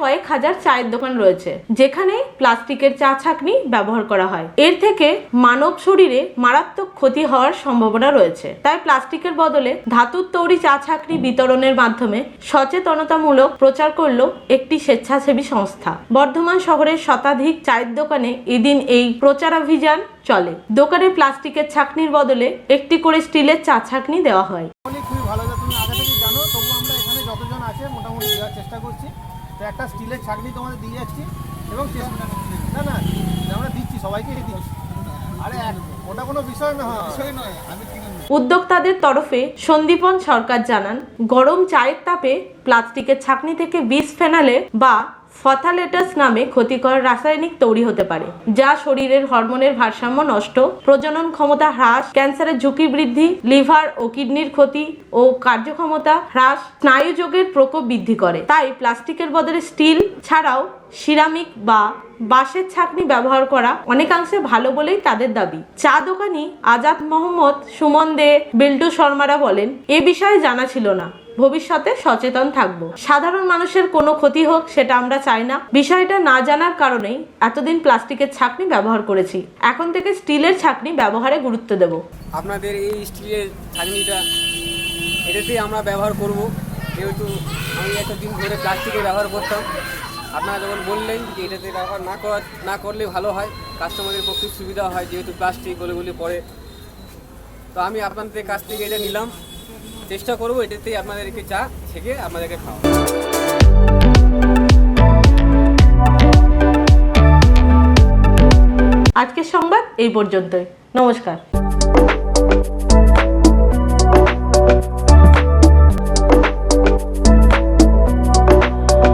কয়েক হাজার চায়ের দোকান রয়েছে, যেখানে প্লাস্টিকের চা ছাকনি ব্যবহার করা হয়। এর থেকে মানব শরীরে মারাত্মক ক্ষতি হওয়ার সম্ভাবনা রয়েছে। তাই প্লাস্টিকের বদলে ধাতুর তৈরি চা ছাকনি বিতরণের মাধ্যমে সচেতনতামূলক প্রচার করল একটি স্বেচ্ছাসেবী সংস্থা। বর্ধমান শহরের শতাধিক চায়ের দোকানে এদিন এই প্রচারাভিযান চলে। দোকানে প্লাস্টিকের ছাকনির বদলে একটি করে স্টিলের চা ছাকনি দেওয়া হয়। খুবই ভালো তুমি আগে থেকেই জানো আমরা এখানে যতজন আছে মোটামুটি চেষ্টা করছি। তো একটা স্টিলের ছাকনি তোমাদের দিয়ে যাচ্ছি এবং না না আমরা দিচ্ছি সবাইকে দিচ্ছি। আরে ওটা কোনো বিষয় না বিষয় নয় আমি উদ্যোক্তাদের তরফে সন্দীপন সরকার জানান গরম চায়ের তাপে প্লাস্টিকের ছাকনি থেকে বিষ ফেনালে বা ফথালেটাস নামে ক্ষতিকর রাসায়নিক তৈরি হতে পারে, যা শরীরের হরমোনের ভারসাম্য নষ্ট, প্রজনন ক্ষমতা হ্রাস, ক্যান্সারের ঝুঁকি বৃদ্ধি, লিভার ও কিডনির ক্ষতি ও কার্যক্ষমতা হ্রাস স্নায়ুযোগের প্রকোপ বৃদ্ধি করে। তাই প্লাস্টিকের বদলে স্টিল ছাড়াও সিরামিক বা বাঁশের ছাকনি ব্যবহার করা অনেকাংশে ভালো বলেই তাদের দাবি। চা দোকানি আজাদ মোহাম্মদ সুমন দে বিল্টু শর্মারা বলেন, এ বিষয়ে জানা ছিল না। ভবিষ্যতে সচেতন থাকব। সাধারণ মানুষের কোনো ক্ষতি হোক, সেটা আমরা চাই না। বিষয়টা না জানার কারণেই এতদিন প্লাস্টিকের ছাকনি ব্যবহার করেছি। এখন থেকে স্টিলের ছাকনি ব্যবহারে গুরুত্ব দেব। আপনাদের এই স্টিলের ছাঁকনিটা, এটাতেই আমরা ব্যবহার করব। যেহেতু আমি এতদিন ধরে প্লাস্টিকের ব্যবহার করতাম। আপনারা যখন বললেন যে এটাতে ব্যবহার না করা, না করলে ভালো হয়, কাস্টমারের পক্ষে সুবিধা হয়, যেহেতু প্লাস্টিক গলে পড়ে। তো আমি আপনাদের কাছ থেকে এটা নিলাম। চেষ্টা করব এটাতেই আপনাদেরকে চা থেকে আপনাদেরকে খাওয়া আজকের সংবাদ এই পর্যন্তই। নমস্কার।